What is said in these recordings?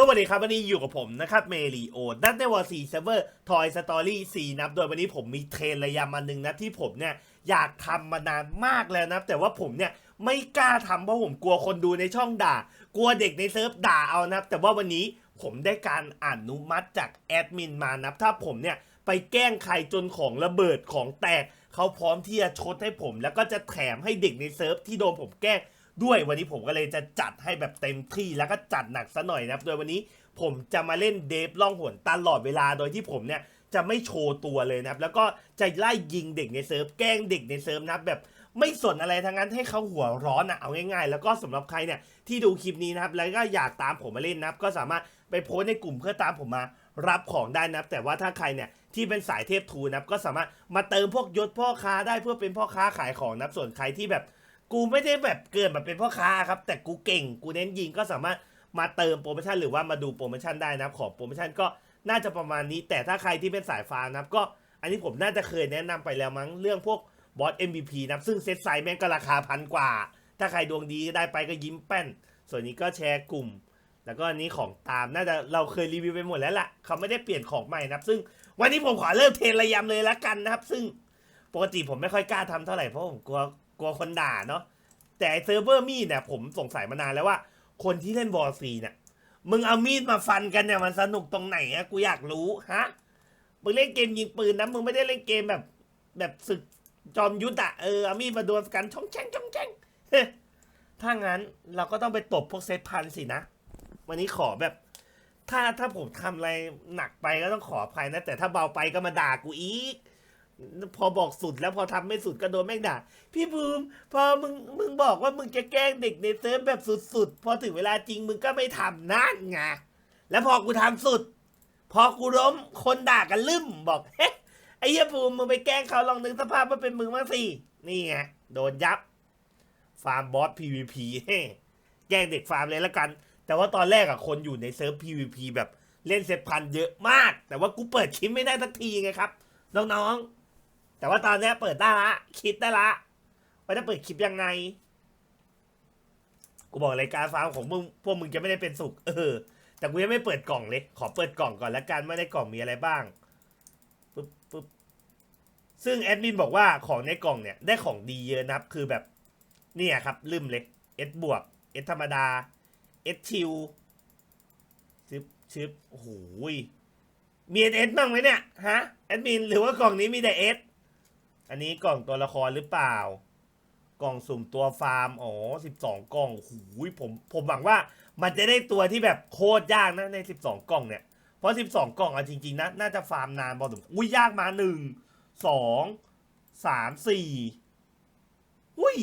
สวัสดีครับ วันนี้อยู่กับผมนะครับเมริโอดัตเนวอร์ซีเซเวอร์ทอยสตอรี่สี่นับ โดยวันนี้ผมมีเทรนระยำอันหนึ่งนะที่ผมเนี่ยอยากทำมานานมากแล้วนะแต่ว่าผมเนี่ยไม่กล้าทำเพราะผมกลัวคนดูในช่องด่า กลัวเด็กในเซิร์ฟด่าเอานับแต่ว่าวันนี้ผมได้การอนุมัติจากแอดมินมานะถ้าผมเนี่ยไปแกล้งใครจนของระเบิดของแตก เขาพร้อมที่จะชดให้ผม แล้วก็จะแถมให้เด็กในเซิร์ฟที่โดนผมแกล้ง ด้วยวันนี้ผมก็เลยจะจัดให้แบบเต็มที่แล้วก็จัดหนักซะหน่อยนะครับ โดยวันนี้ผมจะมาเล่นเดฟล่องหนตลอดเวลาโดยที่ผมเนี่ยจะไม่โชว์ตัวเลยนะครับ แล้วก็จะไล่ยิงเด็กในเซิร์ฟแกล้งเด็กในเซิร์ฟนะแบบไม่สนอะไรทั้งนั้นให้เขาหัวร้อนอะเอาง่ายๆ แล้วก็สำหรับใครเนี่ยที่ดูคลิปนี้นะครับ แล้วก็อยากตามผมมาเล่นนะครับ ก็สามารถไปโพสในกลุ่มเพื่อตามผมมารับของได้นะครับ แต่ว่าถ้าใครเนี่ยที่เป็นสายเทพทูนะครับก็สามารถมาเติมพวกยศพ่อค้าได้เพื่อเป็นพ่อค้าขายของนะครับส่วนใครที่แบบ กูไม่ได้แบบเกิดมาเป็นพ่อค้าครับ แต่กูเก่งกูเน้นยิงก็สามารถมาเติมโปรโมชั่นหรือว่ามาดูโปรโมชั่นได้นะครับของโปรโมชั่นก็น่าจะประมาณนี้ แต่ถ้าใครที่เป็นสายฟาร์นะครับก็อันนี้ผมน่าจะเคยแนะนำไปแล้วมั้งเรื่องพวกบอส MVP นะซึ่งเซ็ตไซส์แม่งก็ราคาพันกว่า ถ้าใครดวงดีได้ไปก็ยิ้มแป้น ส่วนนี้ก็แชร์กลุ่ม แล้วก็อันนี้ของตามน่าจะเราเคยรีวิวไปหมดแล้วล่ะเขาไม่ได้เปลี่ยนของใหม่นะครับ ซึ่งวันนี้ผมขอเริ่มเทรนระยำเลยละกันนะครับ ซึ่งปกติผมไม่ค่อยกล้าทำเท่าไหร่เพราะผมกลัว กลัวคนด่าเนาะแต่เซิร์ฟเวอร์มีดเนี่ยผมสงสัยมานานแล้วว่า คนที่เล่นวอร์ซีเนี่ยมึงเอามีดมาฟันกันเนี่ยมันสนุกตรงไหนอะกูอยากรู้ฮะมึงเล่นเกมยิงปืนนะมึงไม่ได้เล่นเกมแบบ แบบศึกจอมยุทธอะเออเอามีดมาดวลกันช่องแช่งช่องแช่งถ้างั้นเราก็ต้องไปตบพวกเซตพันสินะวันนี้ขอแบบ ถ้าถ้าผมทำอะไรหนักไปก็ต้องขออภัยนะ แต่ถ้าเบาไปก็มาด่ากูอีก พอบอกสุดแล้วพอทำไม่สุดก็โดนแม่งด่าพี่บูมิพอมึงมึงบอกว่ามึงจะแกล้งเด็กในเซิร์ฟแบบสุดๆพอถึงเวลาจริงมึงก็ไม่ทำนั่นไงแล้วพอกูทำสุด พอกูล้มคนด่ากันลืมบอกเฮ้ไอ้เหี้ยบูมิมึงไปแกล้งเขาลองนึกสภาพว่าเป็นมึงบ้างสินี่ไงโดนยับ ฟาร์มบอส PVP เฮ้แกล้งเด็กฟาร์มเลยละกัน แต่ว่าตอนแรกอะคนอยู่ในเซิร์ฟ PVP แบบเล่นเซฟพันเยอะมาก แต่ว่ากูเปิดคลิปไม่ได้สักทีไงครับน้องๆ แต่ว่าตอนนี้เปิดได้ละ คิดได้ละว่าจะเปิดคลิปยังไง กูบอกรายการฟาร์มของมึงพวกมึงจะไม่ได้เป็นสุขเออ แต่กูยังไม่เปิดกล่องเลย ขอเปิดกล่องก่อนแล้วกันว่าในกล่องมีอะไรบ้างปึ๊บปึ๊บซึ่งแอดมินบอกว่าของในกล่องเนี่ยได้ของดีเยอะนะครับคือแบบเนี่ยครับลืมเลย S บวก S ธรรมดา S ชิวชึบชึบโอ้โหยมีเอสบ้างไหมเนี่ยฮะแอดมินหรือว่ากล่องนี้มีแต่เอส อันนี้กล่องตัวละครหรือเปล่า กล่องสุ่มตัวฟาร์ม อ๋อสิบสองกล่องหูยผม ผมหวังว่า มันจะได้ตัวที่แบบโคตรยากนะในสิบสองกล่องเนี่ย เพราะสิบสองกล่องอะจริงๆนะน่าจะฟาร์มนานพอสมควรอุ้ยยากมาหนึ่งสองสามสี่อุ้ย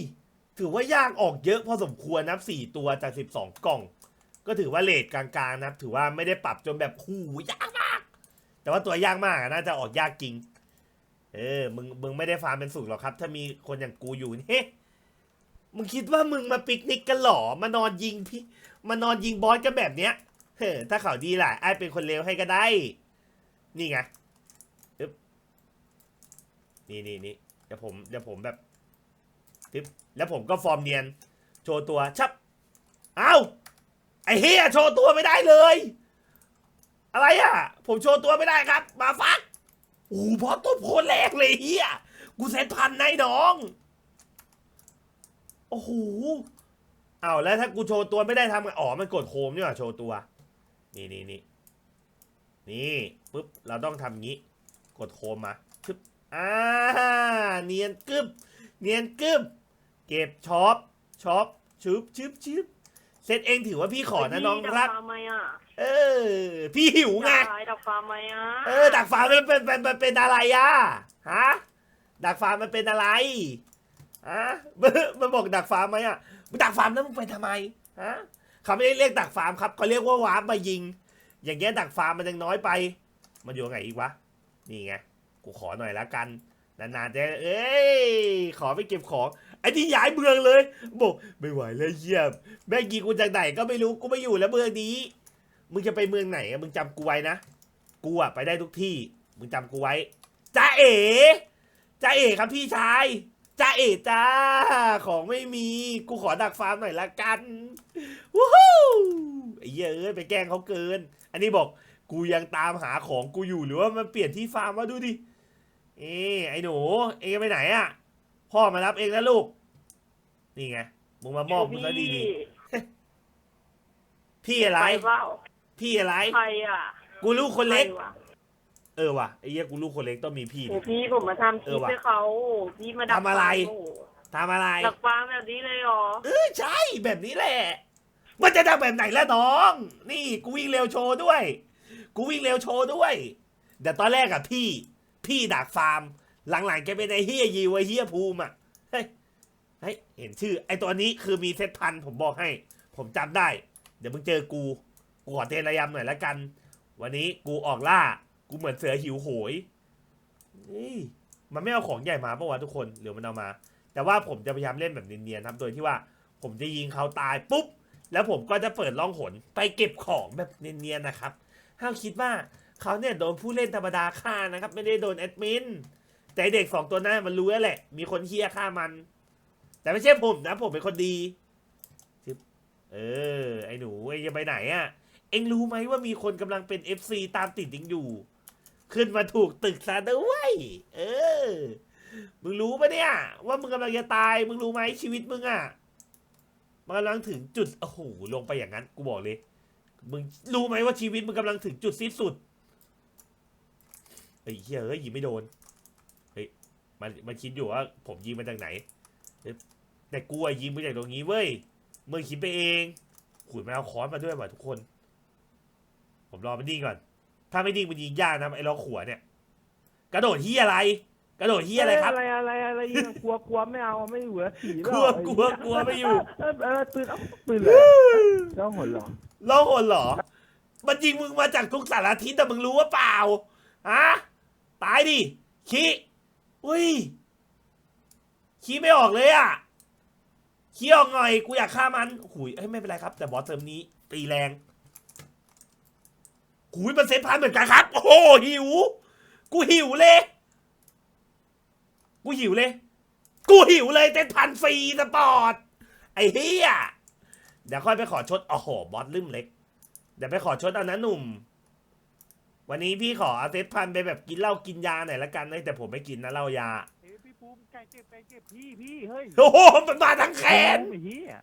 ถือว่ายากออกเยอะพอสมควรนะสี่ตัวจากสิบสองกล่อง ก็ถือว่าเลทกลางๆนะถือว่าไม่ได้ปรับจนแบบหูยากมาก แต่ว่าตัวยากมากน่าจะออกยากจริง เออ มึง มึงไม่ได้ฟาร์มเป็นสุขหรอกครับ ถ้ามีคนอย่างกูอยู่นี่ มึงคิดว่ามึงมาปิกนิกกันหรอ มานอนยิงพี่ มานอนยิงบอสกันแบบเนี้ย เฮ้อถ้าเขาดีแหละไอ้เป็นคนเลวให้ก็ได้ นี่ไงอึ๊บนี่นี่นี่เดี๋ยวผม เดี๋ยวผมแบบตึ๊บแล้วผมก็ฟอร์มเนียน โชว์ตัว ชับเอ้าไอ้เฮียโชว์ตัวไม่ได้เลย อะไรอะ ผมโชว์ตัวไม่ได้ครับ มาฟัก โอ้โหพอตบโคตรแรงเลยเฮียกูเซตพันในน้อง โอ้โหเอาแล้วถ้ากูโชว์ตัวไม่ได้ทำไงอ๋อมันกดโฮมนี่หว่าโชว์ตัว นี่นี่นี่นี่ปุ๊บเราต้องทำงี้ กดโฮมมาชึบอ่าเนียนกึบเนียนกึบเก็บช็อปช็อปชึบชึบชึบเซตเองถือว่าพี่ขอนะน้องรักดัฟาร์มไมอะ เออ พี่หิวไงได้ดับฟาร์มไหมอะเออดักฟ้ามันเป็นเป็นเป็นเป็นอะไรอะฮะดักฟ้ามันเป็นอะไรฮะมันมันบอกดักฟ้าไหมอะมึงดักฟ้าแล้วมึงไปทำไมฮะเขาไม่ได้เรียกดักฟ้าครับเขาเรียกว่าวาร์ปมายิง อย่างเงี้ยดักฟ้ามันยังน้อยไป มันอยู่ไงอีกวะนี่ไงกูขอหน่อยละกันนานๆจะเอ้ยขอไปเก็บของไอ้ที่ย้ายเมืองเลยบอกไม่ไหวแล้วเยี่ยมแม่งยิงกูจากไหนก็ไม่รู้กูไม่อยู่แล้วเมืองนี้ มึงจะไปเมืองไหนอะมึงจำกูไว้นะ กูอะไปได้ทุกที่ มึงจำกูไว้จ้าเอ๋จ้าเอ๋ครับพี่ชายจ้าเอจ้า ของไม่มี กูขอดักฟาร์มหน่อยละกันวู้ฮู้ไอ้เหี้ยเอ้ยไปแกล้งเขาเกิน อันนี้บอกกูยังตามหาของกูอยู่หรือว่ามันเปลี่ยนที่ฟาร์มวะดูดิ เอ้ไอ้หนู เองไปไหนอะพ่อมารับเองแล้วลูก นี่ไง มึงมามอบมึงซะดีๆพี่อะไรไปเปล่า พี่อะไร ใครอะกูลูกคนเล็ก ใรวะเออว่ะไอ้เหี้ยกูลูกคนเล็กต้องมีพี่โอ้ดิ พี่ผมมาทำคเอลิอปว่ะให้เขาพี่มาดักทำอะไรฟังโโหทำอะไร ดักฟังแบบนี้เลยเหรอเออใช่แบบนี้แหละ มันจะทำแบบไหนล่ะน้อง นี่กูวิ่งเร็วโชว์ด้วย กูวิ่งเร็วโชว์ด้วยเดี๋ยวตอนแรกอะพี่ พี่ดักฟาร์ม หลังๆแกเป็นไอ้เฮียยิวไอ้เฮียภูมิอะเฮ้ยเฮ้ยเห็นชื่อ ไอ้ตัวนี้คือมีเซตพันธุ์ผมบอกให้ ผมจำได้ เดี๋ยวมึงเจอกู กูขอเทระยำหน่อยละกัน วันนี้กูออกล่า กูเหมือนเสือหิวโหยนี่มันไม่เอาของใหญ่มาปะวะทุกคนหรือมันเอามา แต่ว่าผมจะพยายามเล่นแบบเนียนๆครับโดยที่ว่า ผมจะยิงเขาตายปุ๊บ แล้วผมก็จะเปิดล่องหนไปเก็บของแบบเนียนๆนะครับห้ามคิดว่าเขาเนี่ยโดนผู้เล่นธรรมดาฆ่านะครับ ไม่ได้โดนแอดมินแต่เด็กสองตัวหน้ามันรู้แล้วแหละ มีคนเฮี้ยฆ่ามัน แต่ไม่ใช่ผมนะ ผมเป็นคนดี เออ ไอ้หนูไอ้จะไปไหนอะ่ะ เอ็งรู้ไหมว่ามีคนกำลังเป็น FC ตามติดเองอยู่ ขึ้นมาถูกตึกซะด้วยเออ มึงรู้ปะเนี่ย ว่ามึงกำลังจะตาย มึงรู้ไหมชีวิตมึงอะ่ะมันกำลังถึงจุดโอ้โหลงไปอย่างนั้นกูบอกเลย มึงรู้ไหมว่าชีวิตมึงกำลังถึงจุดสิ้นสุดไอ้เหี้ยเอ้ยยิงไม่โดนเฮ้ยมันมันคิดอยู่ว่า ผมยิงมาจากไหนแต่กูอะยิงมาจากตรงนี้เว้ยมึงคิดไปเองขุยมาเอาค้อนมาด้วยว่ะทุกคน ผมรอมันนิ่งก่อน ถ้าไม่นิ่งมันยิงยากนะไอ้ล้อขวเนี่ย กระโดดที่อะไร กระโดดที่อะไรครับ อะไรอะไรอะไรยังกลัวกลัวไม่เอาไม่อยู่แล้วผีกลัวกลัวกลัวไม่อยู่เออเออตื่นเอ้าตื่นเลยเจ้าหนหรอล่อหนหรอ มันยิงมึงมาจากทุกสารทิศแต่มึงรู้ว่าเปล่าฮะตายดิขี้อุ้ยขี้ไม่ออกเลยอะขี้ออกหน่อยกูอยากฆ่ามันหุยเอ้ยไม่เป็นไรครับ แต่บอสเติมนี้ตีแรง หุยมันเซ็ตพันเหมือนกันครับ โอ้โหหิว กูหิวเลย กูหิวเลย กูหิวเลยเต้นพันฟรีสปอร์ต ไอ้เฮียเดี๋ยวค่อยไปขอชด โอ้โห บอสลืมเล็ก เดี๋ยวไปขอชดเอานะหนุ่ม วันนี้พี่ขอเอาเซตพันไปแบบกินเหล้ากินยาหน่อยละกันนะแต่ผมไม่กินนะเหล้ายา เฮ้ยพี่ภูมิไก่เก็บไก่เก็บพี่พี่เฮ้ยโอ้โหมันมาทั้งแขนไอ้เหี้ย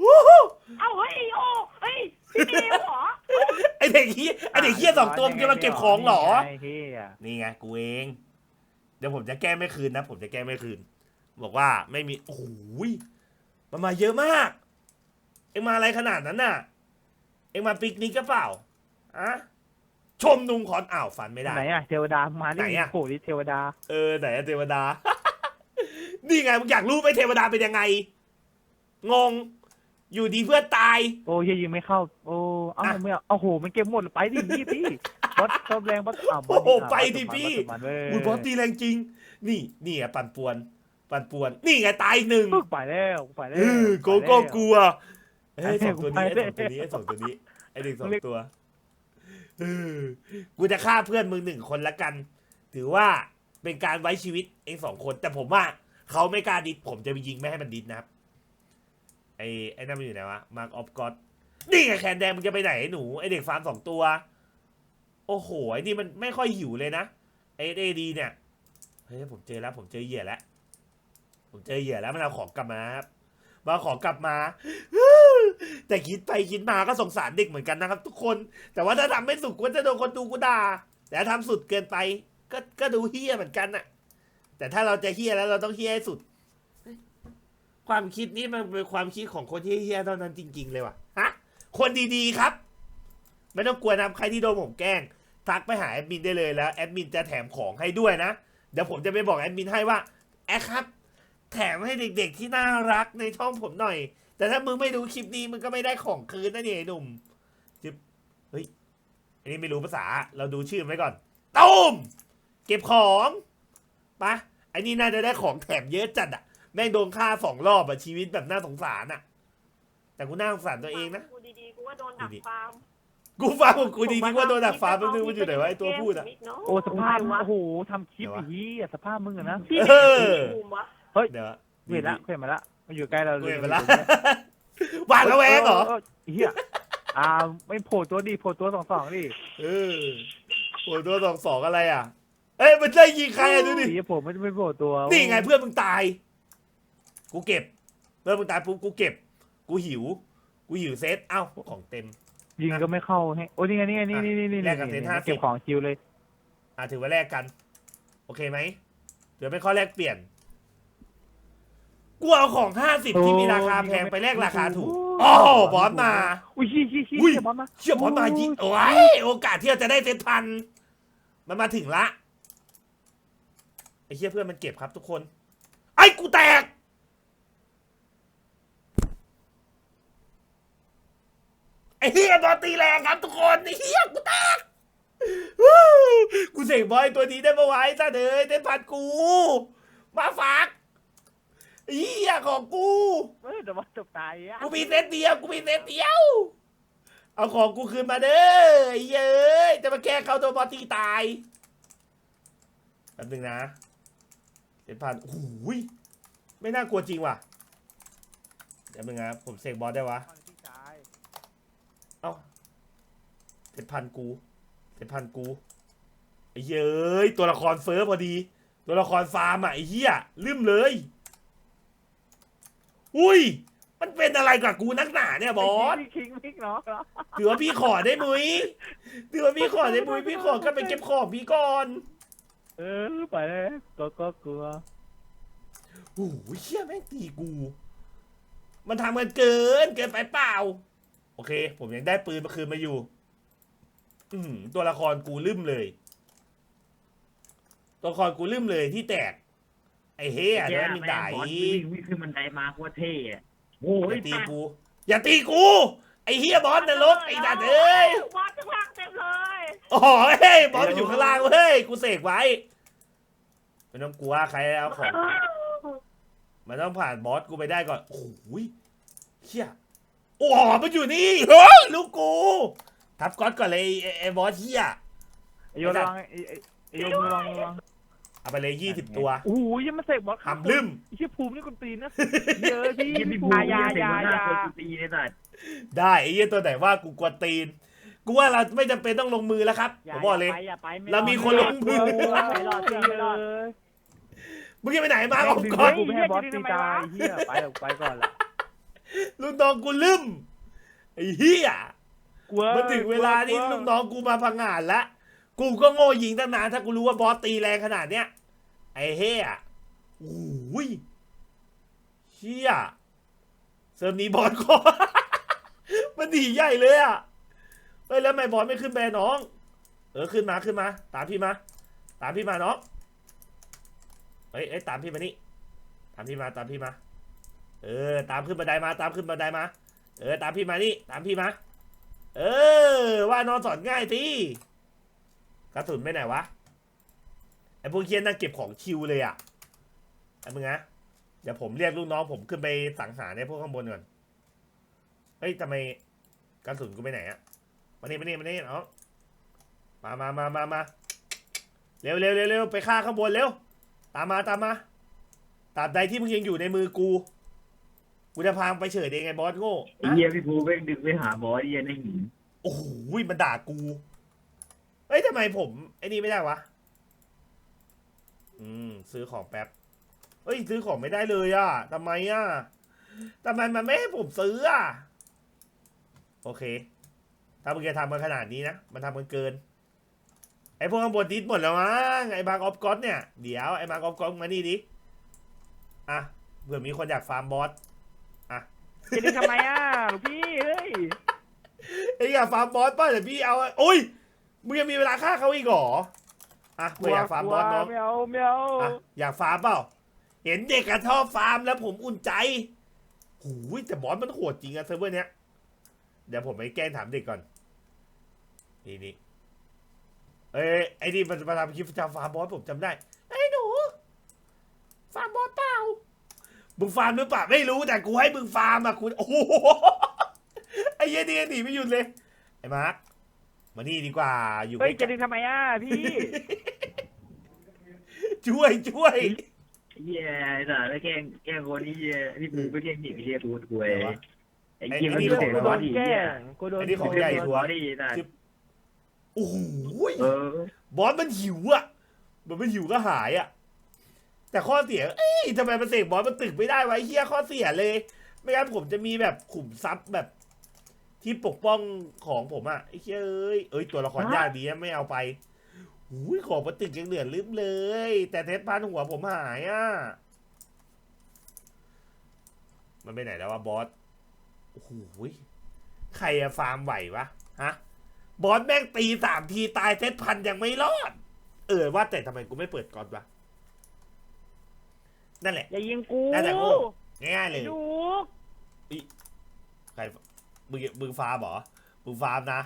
วู้ฮู้ เอ้าเฮ้ยโอ้เฮ้ยพี่เดียวเหรอ ไอ เด็กเฮียไอเด็กเฮียสองตัวมันจะมาเก็บของเหรอไอ้เหี้ยนี่ไงกูเอง เดี๋ยวผมจะแก้ไม่คืนนะ ผมจะแก้ไม่คืน บอกว่าไม่มี โอ้โหยมันมาเยอะมาก เอ็งมาอะไรขนาดนั้นน่ะ เอ็งมาปิกนิกก็เปล่าอะชมนุงขอนอ้าวฝันไม่ได้ ไหนอะเทวดามาดิไหนอะโผล่ดิเทวดา เออไหนอะเทวดา นี่ไงมึงอยากรู้ไหมเทวดาเป็นยังไง งง อยู่ดีเพื่อนตาย โอ้ยยิงไม่เข้า โอ้ เอ้าอะไม่เอาโอ้โหมันเก็บหมดไปดิพี่พี่บอสชอบแรงบอสอ้าวบอสโอ้โหอะไปบอสดิมันพี่บอสมันเว้ยอุ้ยบอสตีแรงจริง นี่นี่ไงปั่นป่วน ปั่นป่วน นี่ไงตายอีกหนึ่งปึ๊กไปแล้วไปแล้วเออโกโก้กลัวเอ้ยไปสแล้อวงตัวนี้ไปไอ้แล้วสองตัวนี้ไอ้สองตัวนี้ไอ้เด็กสองตัวเออกูจะฆ่าเพื่อนมึงหนึ่งคนละกัน ถือว่าเป็นการไว้ชีวิตเองสองคน แต่ผมว่าเขาไม่กล้าดิดผมจะไปยิงไม่ให้มันดิดนะครับไอ้ไอ้นั่นมันอยู่ไหนวะมาร์กออฟก็อด นี่ไงแคนแดงมึงจะไปไหนหนูไอเด็กฟาร์มสองตัว โอ้โหไอนี่มันไม่ค่อยหิวเลยนะไอเอดีเนี่ยเฮ้ยผมเจอแล้วผมเจอเหยื่อแล้วผมเจอเหยื่อแล้วมันเอาของกลับมาครับมาของกลับมาแต่คิดไปคิดมาก็สงสารเด็กเหมือนกันนะครับ ทุกคน แต่ว่าถ้าทำไม่สุดก็จะโดนคนดูกูด่าแต่ถ้าทำสุดเกินไป ก็ก็ดูเฮี้ยเหมือนกันน่ะ แต่ถ้าเราจะเฮี้ยแล้วเราต้องเฮี้ยให้สุด ความคิดนี้มันเป็นความคิดของคนที่เฮี้ยเท่านั้นจริง ๆ เลยว่ะฮะ คนดีๆครับ ไม่ต้องกลัวนะใครที่โดนผมแกล้ง ทักไปหาแอดมินได้เลยแล้วแอดมินจะแถมของให้ด้วยนะ เดี๋ยวผมจะไปบอกแอดมินให้ว่าแอดครับ แถมให้เด็กๆที่น่ารักในช่องผมหน่อย แต่ถ้ามึงไม่ดูคลิปนี้มึงก็ไม่ได้ของคืนนะเนี่ยไอ้หนุ่มจึบเฮ้ยอันนี้ไม่รู้ภาษาเราดูชื่อไว้ก่อนตุ้มเก็บของปะไอ้นี่น่าจะได้ของแถมเยอะจัดอะแม่งโดนฆ่าสองรอบอะชีวิตแบบน่าสงสารอะ แต่กูน่าสงสารตัวเองนะ กูดีๆกูว่าโดนดักดีฟาร์มกูฟังของกูจริงๆว่าโดนดักฟ้าแป๊บนึงมันอยู่ไหนวะไอตัวพูดอะโอ้สภาพวะโอ้โหทำคลิปเดี๋ยววะอีเหี้ยสภาพมึงอะนะพี่เออ ภูมิวะเดี๋ยวเห็นละเห็นมาละมาอยู่ใกล้เรากูเห็นไปละหวาดระแวงเหรอ เฮียอ่าไม่โผล่ตัวดิโผล่ตัวสองสองดิเออโอ้ยตัวสองสองอะไรอะ เอ้ยมันจะยิงใครอะดูดิเฮียผมไม่ไม่โผล่ตัวนี่ไงเพื่อนมึงตาย กูเก็บ เพื่อนมึงตายปุ๊บกูเก็บ กูหิว กูหิวเซตเอ้าของเต็ม ยิงก็ไม่เข้าให้โอ้นี่ไงนี่ไงนี่นี่นี่นี่แลกกับเซต50 เก็บของคิวเลยอะถือว่าแลกกัน โอเคไหมเดี๋ยวเป็นข้อแลกเปลี่ยน กูเอาของห้าสิบที่มีราคาแพงไปแลกราคาถูกโอ้โหบอสมา อุ้ยชี้ชี้ชี้อุ้ยเชี่ยบอสมาเชื่อบอสมายิงโอ้ยโอกาสที่เราจะได้เซตพัน มันมาถึงละไอ้เชี่ยเพื่อนมันเก็บครับทุกคน ไอ้กูแตก ไอ้เฮียบอลตีแรงครับทุกคนไอ้เฮียกูแตกวู้กูเสกบอยตัวนี้ได้มาไว้ซะเด้อเต้นพันกู มาฝากไอ้เฮียของกูเฮ้ยแต่ว่าจบตายอะกูมีเซตเดียวกูมีเซตเดียว เอาของกูคืนมาเด้อไอ้เย้ยจะมาแก้เขาตัวบอลตีตายแป๊บนึงนะเจ็ดพันโอ้โหยไม่น่ากลัวจริงว่ะ เดี๋ยวมึงนะผมเสกบอลได้วะพี่ชาย เอ้าเจ็ดพันกูเจ็ดพันกูไอ้เย้ยตัวละครเฟิร์สพอดี ตัวละครฟาร์มอะไอ้เหี้ยลืมเลย อุ้ย มันเป็นอะไรกับกูนักหนาเนี่ยบอสพี่คิงพี่เนาะถือว่าพี่ขอได้มุ้ยถือว่าพี่ขอได้มุ้ยพี่ขอก็ไปเก็บของพี่ก่อน เออไปเลยก็ก็กลัวโอ้โหเชี่ยแม่งตีกู มันทำกันเกินเกินไปเปล่า โอเค ผมยังได้ปืนมาคืนมาอยู่อือหือ ตัวละครกูลืมเลย ตัวละครกูลืมเลยที่แตก ไอ้เฮียแย่แล้วมีแม่ไดงบอสวิ่งวิ่งขึ้นบันไดมาโคตรเท่อะโอ้อยย่าตีกู อย่าตีกู ไอ้เฮียบอสนรกไอ้ดัดเอ้ยบอสข้างล่างเต็มเลยอ๋อเฮ้ยบอสมันอยู่ข้างล่างเว้ยกูเสกไว้ไม่ต้องกลัวใครเอาของมันต้องผ่านบอสกูไปได้ก่อนโอ้โหยเฮียโอ้โหมันอยู่นี่เฮ้ยลูกกู ทับก๊อตก่อนเลยไอ้ไอ้บอสเฮียไอโยนระวังไอไอ้ไอโยนระวังระวังเอาไปเลยยี่สิบตัวโอ้ยยังมาเสกบอสทำลืม ไอ้เชี่ยภูมินี่คนตีนนะเยอะพี่ยิงพี่ภูบูมิยายาายยาคนยาตีในสัตว์ได้ไอ้เหี้ยตัวไหนว่ากูกวนตีน กูว่าเราไม่จำเป็นต้องลงมือแล้วครับผมบอกเลย อย่าไปอย่าไปเรามีคนลงมือ ไม่รอดไม่รอด มึงจะไปไหนมาไอ้เอาบก่ออสนกูไม่ให้บอสตีตายเฮียไปไปก่อนละ ลูกน้องกูลืมไอ้เฮีย กลัวมันถึงเวลาที่ลูกน้องกูมาพังงานละกูก็โง่ยิงตั้งนานถ้ากูรู้ว่าบอสตีแรงขนาดเนี้ยไอ้เฮียโอ้ยเฮียเซิร์ฟนี้บอสก็มันดีใหญ่เลยอะเฮ้ยแล้วทำไมบอสไม่ขึ้นไปน้อง เออขึ้นมาขึ้นมา ตามพี่มา ตามพี่มาน้องเฮ้ยเอ้ยตามพี่มานี่ตามพี่มาตามพี่มา เออ ตามขึ้นบันไดมา ตามขึ้นบันไดมา เออ ตามพี่มานี่ ตามพี่มา เออ ว่านอนสอนง่ายทีกระสุนไปไหนวะ ไอ้พวกเคียนนั่งเก็บของคิวเลยอะไอ้มึงนะเดี๋ยวผมเรียกลูกน้องผมขึ้นไปสังหารในพวกข้างบนก่อน เฮ้ยทำไมกระสุนกูไปไหนอะมานี่มานี่มานี่เนาะมามามามามาเร็วเร็วเร็วเร็วไปฆ่าข้างบนเร็ว ตามมาตามมาตราบใดที่มึงยังอยู่ในมือกู กูจะพามึงไปเฉยเองไงบอสโง่ไอ้เหี้ยพี่บูแม่งดึงไปหาบอสไอ้เหี้ยในหินโอ้โหมันด่ากูเฮ้ยทำไมผมไอ้นี่ไม่ได้วะ อืม ซื้อของแป๊บเฮ้ย ซื้อของไม่ได้เลยอะทำไมอะทำไมมันไม่ให้ผมซื้ออะโอเค ถ้ามึงจะทำมาขนาดนี้นะ มันทำมันเกิน ไอ้พวกข้างบนดิสหมดแล้วมั้ง ไอ้บางออฟก็อตเนี่ย เดี๋ยวไอ้บางออฟก็อตมานี่ดิ อะ เผื่อมีคนอยากฟาร์มบอส จะดึงทำไมอะหลวงพี่เฮ้ยไอ้อยากฟาร์มบอสป่ะเดี๋ยวพี่เอาโอ้ยมึงยังมีเวลาฆ่าเขาอีกเหรออะเผื่ออยากฟาร์มบอสเนาะไม่เอาไม่เอาอะอยากฟาร์มเปล่า เห็นเด็กกระท่อฟาร์มแล้วผมอุ่นใจหูยแต่บอสมันโหดจริงอะเซิร์ฟเวอร์เนี้ยเดี๋ยวผมไปแกล้งถามเด็กก่อน นี่นี่เอ้ยไอ้นี่มันมาทำคลิปจะฟาร์มบอสผมจำได้ไอ้ยหนูฟาร์มบอสเปล่า มึงฟาร์มหรือเปล่าไม่รู้แต่กูให้มึงฟาร์มอะคุณโอ้โหไอ้เหี้ยนี่หนีไม่หยุดเลยไอ้มาร์คมานี่ดีกว่าอยู่เฮ้ยใกจะล้ดึงทำไมอะพี่ๆช่วยช่วยเหี้ยไอ้สัตว์แล้วแกล้งแกล้งคนนี้เหี้ยพี่ภูก็แกล้งหนีไปเรียกกูถวยไอ้เหี้ยไอ้มันนี่เรื่องขขอองงโดบอนสดีแกล้เหี้ยงกูโดนไอ้นี่ของเรื่ใหญ่ของบอสดีสัตว์โอ้โหเออบอสมันหิวอะมันไม่หิวก็หายอะ แต่ข้อเสียเอ้ยทำไมมันเสกบอสมันตึกไม่ได้ไวะไอ้เฮียข้อเสียเลย ไม่งั้นผมจะมีแบบขุมทรัพย์แบบ ที่ปกป้องของผมอะไอ้เฮียเอ้ยเอ้ยตัวละครยากดีนะไม่เอาไปอุ้ยของมันตึกยังเหลือลืมเลย แต่เทสพันหัวผมหายอะมันไปไหนแล้ววะบอสโอ้โหใครอะฟาร์มไหววะฮะบอสแม่งตีสามทีตายเซตพันยังไม่รอด เออว่าแต่ทำไมกูไม่เปิดก่อนวะ นั่นแหละ อย่ายิงกูน่าจะโง่ ง่ายๆเลย ดูใครมึงมึงฟาร์มเหรอมึงฟาร์มนะ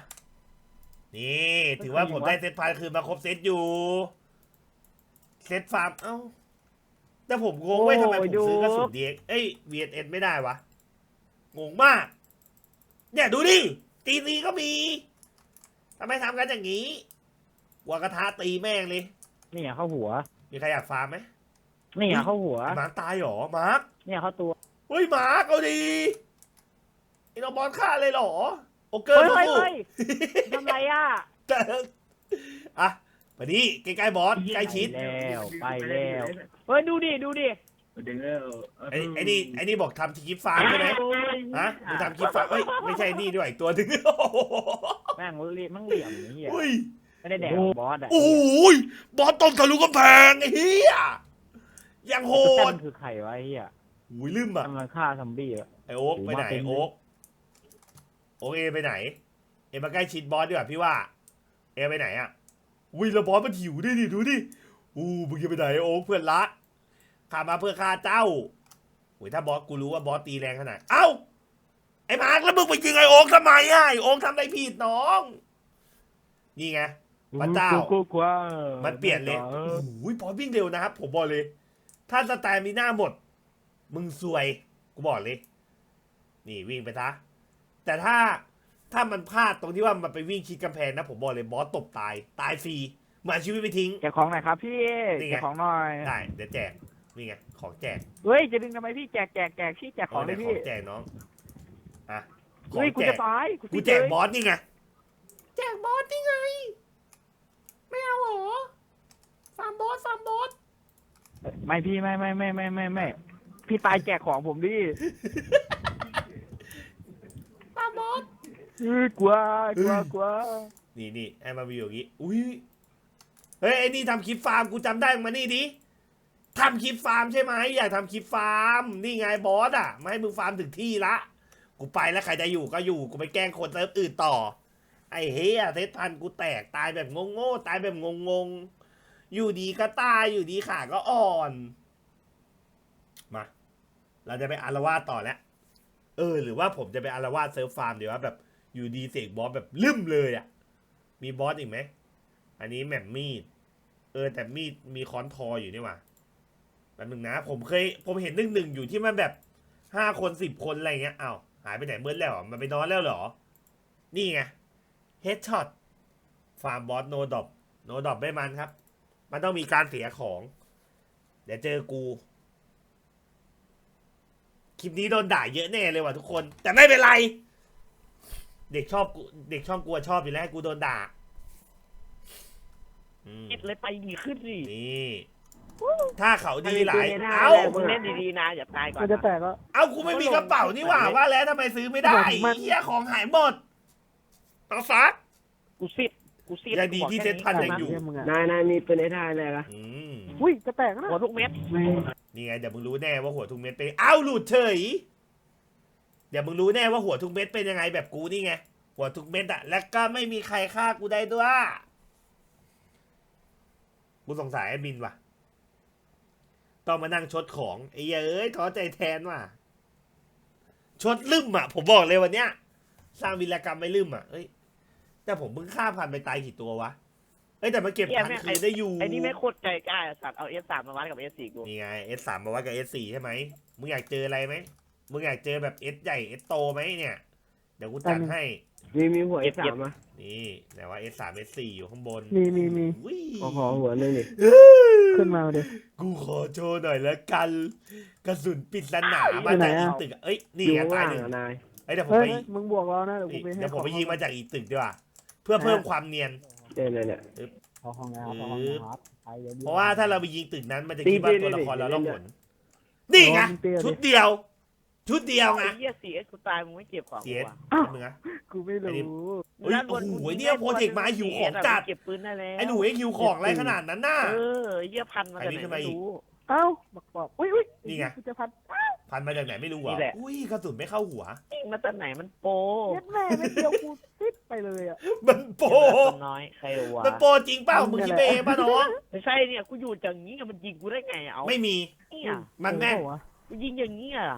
นี่ถือว่าผมได้เซตพันคืนมาครบเซตอยู่ เซตฟาร์ม เอ้า แต่ผมงงไว้ยทำไมผมซื้อกระสุนเด็กเอ้ย VSS ไม่ได้วะ งงมาก เนี่ยดูดิตีซีก็มีทำไมทำกันอย่างนี้วัวกระทะตีแม่งเลยนี่เข้าหัว มีใครอยากฟาร์มไหม นี่เข้าหัวไอ้มาร์คตายเหรอ มาร์คเนี่ยเข้าตัว เฮ้ย มาร์คเอาดีไอ้น้องบอลฆ่าเลยเหรอ โอเกอเฮ้ร์ยสู้เฮ้ยเฮ้ยทำไรอะๆแต่อะมาดิใกล้ๆบอสใกล้ชิดแล้วไปแล้วเฮ้ยดูดิดูดิดึงแล้วไอ้ไอ้นี่ไอ้นี่บอกทำคลิปฟาร์มใช่ไหมฮะมึงทำคลิปฟาร์มเอ้ย ไม่ใช่นี่ด้วยอีกตัวหนึงโอ้โหแม่งเหลี่ยมแม่งเหลี่ยมนี่เหี้ยอุ้ย ไม่ได้แดกบอสอะโอ้ยบอสตรงทะลุกำแพงไอ้เหี้ย ยังโหแต่ดมันคือใครวะไอ้เหี้ยอุ้ยลืมอะกำลังฆ่าซอมบี้อะไอโอ๊กโอ้ไปมาไหนเป็นโอ๊กโอ๊กเอไปไหน เอมาใกล้ชิดบอสดีกว่าพี่ว่า เอไปไหนอะอุ้ยแล้วบอสมันหิวด้วยดิดูดิอู้มึงจะไปไหนโอ๊กเพื่อนรักข้ามาเพื่อฆ่าเจ้าอุ้ยถ้าบอสกูรู้ว่าบอสตีแรงขนาดเอ้าไอ้มาร์คแล้วมึงไปยิงไอ้โอ๊กทำไมอะไอ้โอ๊กทำอะไรผิดน้อง นี่ไง พระเจ้ากูกลัวมันเปลี่ยนเลยอโอ้อโหบอสวิ่งเร็วนะครับผมบอกเลย ถ้าสแตมิน่าหมด มึงซวย กูบอกเลย นี่วิ่งไปซะแต่ถ้าถ้ามันพลาดตรงที่ว่ามันไปวิ่งชิดกำแพงนะ ผมบอกเลยบอสตบตาย ตายฟรีเหมือนชีวิตไปทิ้งแจกของหน่อยครับพี่นี่ไงแจกของหน่อยได้เดี๋ยวแจกนี่ไงของแจกเฮ้ยจะดึงทำไมพี่แจกแจกแจกพี่แจกของเาเลเนี่ยยขพี่องแจกน้องอะขอเฮ้ยงกูแจจะกตายกูแจกบอสนี่ไงแจกบอสนี่ไง ไม่เอาเหรอฟาร์มบอสฟาร์มบอส ไม่พี่ไม่ไม่ไม่ไม่ไม่ไม่พี่ตายแจกของผมดิฟาร์มบอสเฮ้ยกลัวกลัวกลัวนี่นี่ให้มาวิวอย่างงี้อุ้ยเฮ้ยไอ้นี่ทำคลิปฟาร์มกูจำได้มึงมานี่ดิทำคลิปฟาร์มใช่ไหมอยากทำคลิปฟาร์ม นี่ไงบอสอะมาให้มึงฟาร์มถึงที่ละ กูไปแล้วใครจะอยู่ก็อยู่กูไปแกล้งคนเซิร์ฟอื่นต่อ ไอ้เฮียเทสพันกูแตกตายแบบงงๆตายแบบงงๆ อยู่ดีก็ตายอยู่ดีขาก็อ่อน มา เราจะไปอารวาสต่อแล้ว เออ หรือว่าผมจะไปอารวาสเซิร์ฟฟาร์มดีว่าแบบอยู่ดีเสกบอสแบบลืมเลยอะ มีบอสอีกไหม อันนี้แหม่มมีด เออ แต่มีดมีค้อนทออยู่นี่ว่าแป๊บนึงนะ ผมเคย ผมเห็นหนึ่งหนึ่งอยู่ที่มันแบบห้าคนสิบคนอะไรเงี้ยอ้าวหายไปไหนเมื่อแล้วเหรอมันไปนอนแล้วเหรอ นี่ไงเฮดช็อตฟาร์มบอสโนดอบโนดอบไม่มันครับ มันต้องมีการเสียของ เดี๋ยวเจอกู คลิปนี้โดนด่าเยอะแน่เลยว่ะทุกคน แต่ไม่เป็นไร เด็กชอบกูเด็กช่องกูอะชอบอยู่แล้วให้กูโดนด่าอืมคิดเลยไปดีขึ้นสินี่ ถ้าเขาดีหลาย เอ้าเอ้ามึงเล่นดีๆนะ อย่าตายก่อนมันจะแตกก็เอ้ากูไม่มีกระเป๋านี่หว่าว่าแล้วทำไมซื้อไม่ได้มัน เฮียของหายหมดต่อซัก กูซิด กูซิดยังดีที่เซ็ตพันยังอยู่นายนายมีปืนในท้ายเลยละอืมอุ้ยจะแตกนะหัวทุกเม็ดนี่ไงเดี๋ยวมึงรู้แน่ว่าหัวทุกเม็ดเป็นเอ้าหลุดเฉยเดี๋ยวมึงรู้แน่ว่าหัวทุกเม็ดเป็นยังไงแบบกูนี่ไงหัวทุกเม็ดอะแล้วก็ไม่มีใครฆ่ากูได้ด้วยกูสงสัยไอ้บินว่ะ ต้องมานั่งชดของไอ้เหี้ยเอ้ยท้อใจแทนว่ะ ชดลืมอะ ผมบอกเลยวันเนี้ยสร้างวีรกรรมไม่ลืมอะเอ้ย แต่ผมเพิ่งฆ่าพันไปตายกี่ตัววะเอ้ยแต่มาเก็บพันคืนได้อยู่ไอ้นี่ไม่โคตรใจกล้าสัตว์เอา S3 มาวัดกับ S4 กูนี่ไง S3 มาวัดกับ S4 ใช่ไหมมึงอยากเจออะไรไหมมึงอยากเจอแบบ S ใหญ่ S โตไหมเนี่ย เดี๋ยวกูจัดให้ มีมีหัว S3 อะ นี่แต่ว่า S3 S4 อยู่ข้างบนมีมีมีอุ้ยขอขอหัวหนึงดิขึ้นมาดิกูขอโชว์หน่อยแล้วกัน กระสุนปริศนาอยู่มาไหนจากอะอีกตึกอะเอ้ย นี่อยู่ไงข้างตายล่างหนึ่งอะนาย เอ้ยเดี๋ยวผมเฮ้ยไปมึงบวกเรานะเดี๋ยวกูนี่ไปให้เดี๋ยวผมไปของยิงมาจากอีกตึกดีกว่า เพื่อเพิ่มความเนียน เนี่ยเนี่ยเนี่ยขอของนะครับขอของนะครับไปดี๋ยวเพราะว่าถ้าเราไปยิงตึกนั้นมันจะคิดตีว่าตีตัวละครตีเราตีล่องหนนี่ไงเตี้ยดิชุดเดียว ชุดเดียวไงไอ้เหี้ย CS กูตายมึงไม่เก็บของเสียกูอะอ้าวมึงอะกูไม่ไอ้นี่รู้เฮ้ยโอ้โหเนี่ยโปรเจกต์มาหิวของจัด เก็บปืนได้แล้วไอ้หนูเอ็กคิวของอะไรขนาดนั้นน่ะ เออไอ้เหี้ยพันมาอันจากนี้ไหนทำไมไม่อีกรู้ เอ้าบอกบอกอุ้ยอุ้ยนี่ไง กูจะพัดพันมาจากไหนไม่รู้เหรนี่อะแหละ อุ้ยกระสุนไม่เข้าหัว ยิงมาจากไหนมันโปรเย็ดแม่ไม่เดียวกูติดไปเลยอะ มันโปรคนน้อยใครวะมันโปรจริงเปล่ามึงคิดไปเองป่ะน้องไม่ใช่เนี่ยกูอยู่จากนี้อะมันยิงกูได้ไงเอาไม่มี เนี่ยมันแม่นเออวะกูยิงอย่างนี้อะ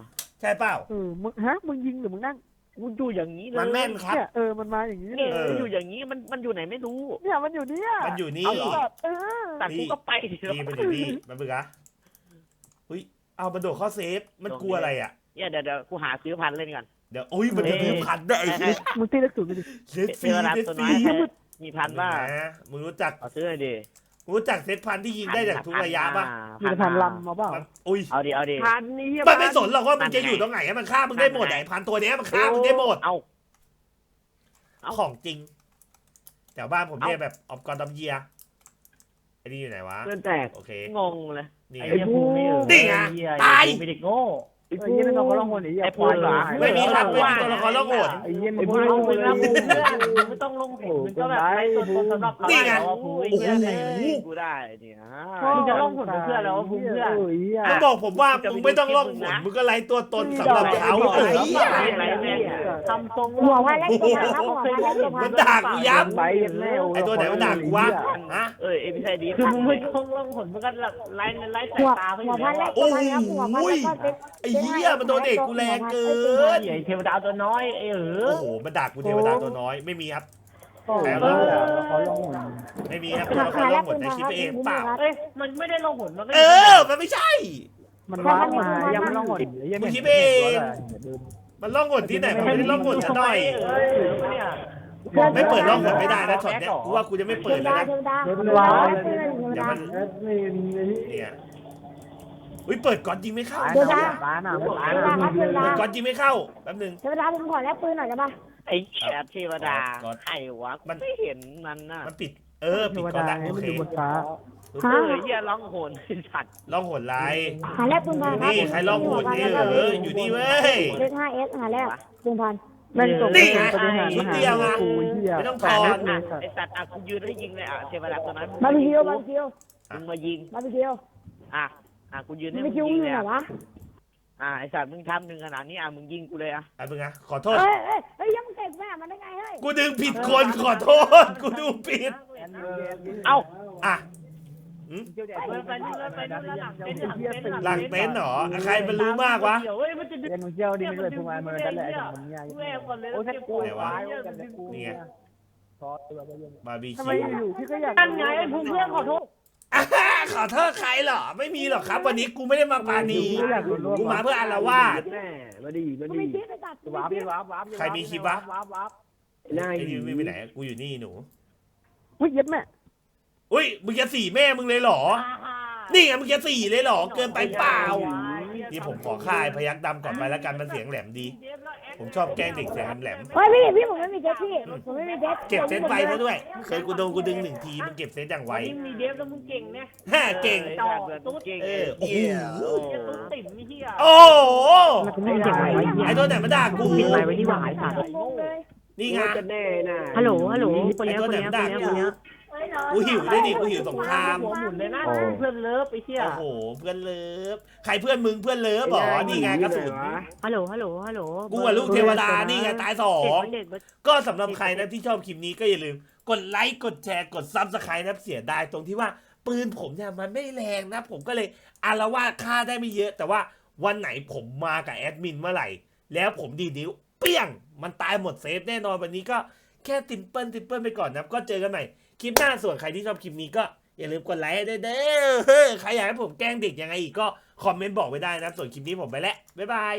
ใช่เปล่า เออมึงฮะมึงยิงหรือมึงนั่งกูอยู่อย่างนี้เลยมันแม่นครับ เนี่ยเออมันมาอย่างนี้เลเนี่ยยเออ กูอยู่อย่างนี้มันมันอยู่ไหนไม่รู้ เนี่ยมันอยู่เนี่ยมันอยู่นี่เอาเหรอ แบบเออ แต่กูก็ไปดินี่มันอยู่นี่มันเบื่อ อุ้ยเอามันโดดเข้าเซฟมันกลัวอะไรอะเนี่ยเดี๋ยวเดี๋ยวกูหาซื้อพันเล่นก่อนเดี๋ยวอุ้ยมันจะซื้อพันได้ไอ้เหี้ยมึงตีเล็กสุดไปดิเซตฟรีเวลาเซตตัวฟน้รีอยแค่มีพันว่านะมึงรู้จักเอาซื้อหน่อยดิรู้จักเซตพันที่ยิงได้จากทุกระยะป่ะมีแต่พันลำมาเปล่ามันอุ้ยเอาดิเอาดิพันนี่เหี้ยมันไม่สนหรอกว่ามึงพันจะอยู่ไงตรงไหนอะมันฆ่ามึงได้หมดพันไงไอ้พันตัวเนี้ยมันฆ่ามึงได้หมดเอาเอาของจริงแต่บ้านผมเอาเนี่ยแบบออฟกอนดัมเยียไอ้นี่อยู่ไหนวะเพื่อนแตกโอเคงงเลย นี่ไอ้ไงเหี้ยภูมิไม่เออนี่ไงอ้เหี้ยตายไอ้ภูมิไม่เด็กโง่ไอ้เหี้ยนั่นเราก็ร้องคนไอ้เหี้ยไอ้พูดเหรอไม่มีครับไม่มีตัวละครล่องหนไอ้เหี้ยไอ้มึงภูมิร้องมึเลงยนะภูมิเพื่อนมึงไม่ต้องลงหุ่นมึงก็แบบไอ้ตัวตนสำหรับเขานี่ไงเอาภูมิโอ้โหเหี้ยเลยกูได้เนี่ยมึงจะร้องคนเพื่อนแล้วภูมิเพื่อนมันบอกผมว่ามึงไม่ต้องล่องหนมึงก็ไล่ตัวตนสำหรับเขาไม่เอ้ยไม่ไม่ไม่ทำทรงหัวพันเล็กตัวพันครับหัวพันเล็กตัวพัมันนด่ากูยับไปแม่ไอ้ตัวไหนมันด่ากูวะ ฮะ เอ้ยเอ้ยไม่ใช่ดีคือมึงไม่ต้องลงหุ่นมึงก็ไล่ไล่สายหัวตาไปอหัวยู่พันแล้เล็วกตัวพันครับหัวพันเล็กก็เจ็ดไอ้เหี้ยมันโดนเด็กกูแรงเกินไอ้เทวดาตัวน้อยไอ้เอโอ้อโหมันด่ากูเทวดาตัวน้อยไม่มีครับโอ้โหเขาร้องหุ่นไม่มีครับตัวละครล่องหนแต่คิดไปเองเปล่าเอ้ยมันไม่ได้ลงหุ่นมันก็เออ มันไม่ใช่ มันว้ามายังไม่ร้องหุ่นยังไม่มันล่องหนที่ไหนมันไม่ได้ล่องหนซะหน่อยเอ้ยเนี่ย ไม่เปิดล่องหนไม่ได้นะช็อตเนี้ยกูว่ากูจะไม่เทเปิดวแล้วดานะเทวดาเทวเทดาวดาเทวเดี๋ยวดามันเนี่ยอุ้ยเปิดก่อนยิงไม่เข้าร้านอะเทวดาครับเทวดาเปิดก่อนยิงไม่เข้าแป๊บนึงเทวดาผมขอแลกปืนหน่อยได้ปะไอ้แฉเทวดาก่อนใครวะมันไม่เห็นมันน่ะมันปิดเออเทปิดวก่อนดาละให้โอมันเคอยู่บนฟ้าเออเหี้ยร้องโหนสัตว์ล่องหนไรหาแลกปืนพันครับนี่ใครล่องหนนี่เอออยู่นี่เว้ยเลขห้าเอสหาแลกปืนพัน แม่งส่งนี่ไงปฏิหารมาหากูเหี้ยไม่ต้องถแต่อนั้ดนน่ะไอ้สัตว์อะกูยืนให้ยิงเลยอะเทวดาตัวนั้นบาร์บีคิวบาร์บีคิวมึงมายิงบาร์บีคิวอะอะกูยืนบาให้ร์บีมึงคิวยิงมึงเลยเหรอะอวะอะไอ้สัตว์มึงทำหนึ่งขนาดนี้อะมึงยิงกูเลยอะไอ้มึงอะขอโทษเฮ้ยเฮ้ยเฮ้ยยังเตะแม่มันได้ไงเฮ้ยกูดึงผิดคนขอโทษ กูดูผิด เอ้าอะ เดินไปนู่นเดินไปนู่นแล้วหลังเต็นท์หลังเต็นท์หลังเต็นท์เหรอใครมันรู้มากวะ เดี๋ยวเฮ้ยมันจะดึงเรียนมึงเที่ยวดีไม่เลยพูมาเมื่อกันแหละมันง่ายกูแอบก่อนเลยโอ้แล้วถ้าเก็บกูของวายไว้กันกูนี่ไงซอตัวไปยังบาร์บีทำไมคิวอยู่พี่ก็อยากนั่นไงไอ้ภูมิเพื่อนขอโทษอ่าขอโทษใครเหรอ ไม่มีหรอกครับ วันนี้กูไม่ได้มาปาณีกูมาเพื่ออารวาส แม่มาดีมาดีวาร์ปวาร์ปวาร์ปใครมีคลิปวะ วาร์ปวาร์ปหน้าไอ้ดิวไม่ไปไหน กูอยู่นี่หนูอุ้ยเย็ดแม่ อุ้ยมึงจะสี่แม่มึงเลยเหรอ นี่ไงมึงจะสี่เลยเหรอ เกินไปเปล่า นี่ผมขอค่ายพยักดำก่อนไปแล้วกันมันเสียงแหลมดี ผมชอบแกล้งเด็กเสียงแหลมเฮ้ยพี่พี่ผมไม่มีเจ็ตพี่ผมไม่มีเจ็ตๆเก็บเซตไปซะด้วย เคยกูโดนกูดึงหนึ่งทีมึงเก็บเซตอย่างไววันนี้มีเดฟแล้วมึงเก่งเนี่ยฮ่าเก่งต่อตุ๊ดเก่งเออโอ้โหเหี้ยตุ๊ดติ่มไอ้เหี้ยโอ้โหมันไม่เก็บไว้ไอ้ตัวไหนมาด่ากูปิดไว้ไว้ที่หวายสัตว์งงเลยนี่ไงจะแน่น่ะฮัลโหลฮัลโหลไอ้ตัวไหนมาด่า กูกูหิวได้ดิกูหิวสงคราม หัวหมุนเลยนะเพื่อนเลิฟไอ้เหี้ยโอ้โห เพื่อนเลิฟ ใครเพื่อนมึงเพื่อนเลิฟเหรอ นี่ไงกระสุน ฮัลโหล ฮัลโหล ฮัลโหลกูกับลูกเทวดา นี่ไงตายสองก็สำหรับใครนะที่ชอบคลิปนี้ก็อย่าลืม กดไลค์กดแชร์กดซับสไครต์นะเสียดายตรงที่ว่าปืนผมเนี่ยมันไม่แรงนะผมก็เลยอารวาสฆ่าได้ไม่เยอะ แต่ว่าวันไหนผมมากับแอดมินเมื่อไหร่ แล้วผมดีดนิ้ว เปี้ยง มันตายหมดเซฟแน่นอนวันนี้ก็แค่ติมเปิลติมเปิลไปก่อนนะครับก็เจอกันใหม่ คลิปหน้าส่วนใครที่ชอบคลิปนี้ก็อย่าลืมกดไลค์ด้วยเด้อใครอยากให้ผมแกล้งเด็กยังไงอีกก็คอมเมนต์บอกไว้ได้นะส่วนคลิปนี้ผมไปแล้วบ๊ายบาย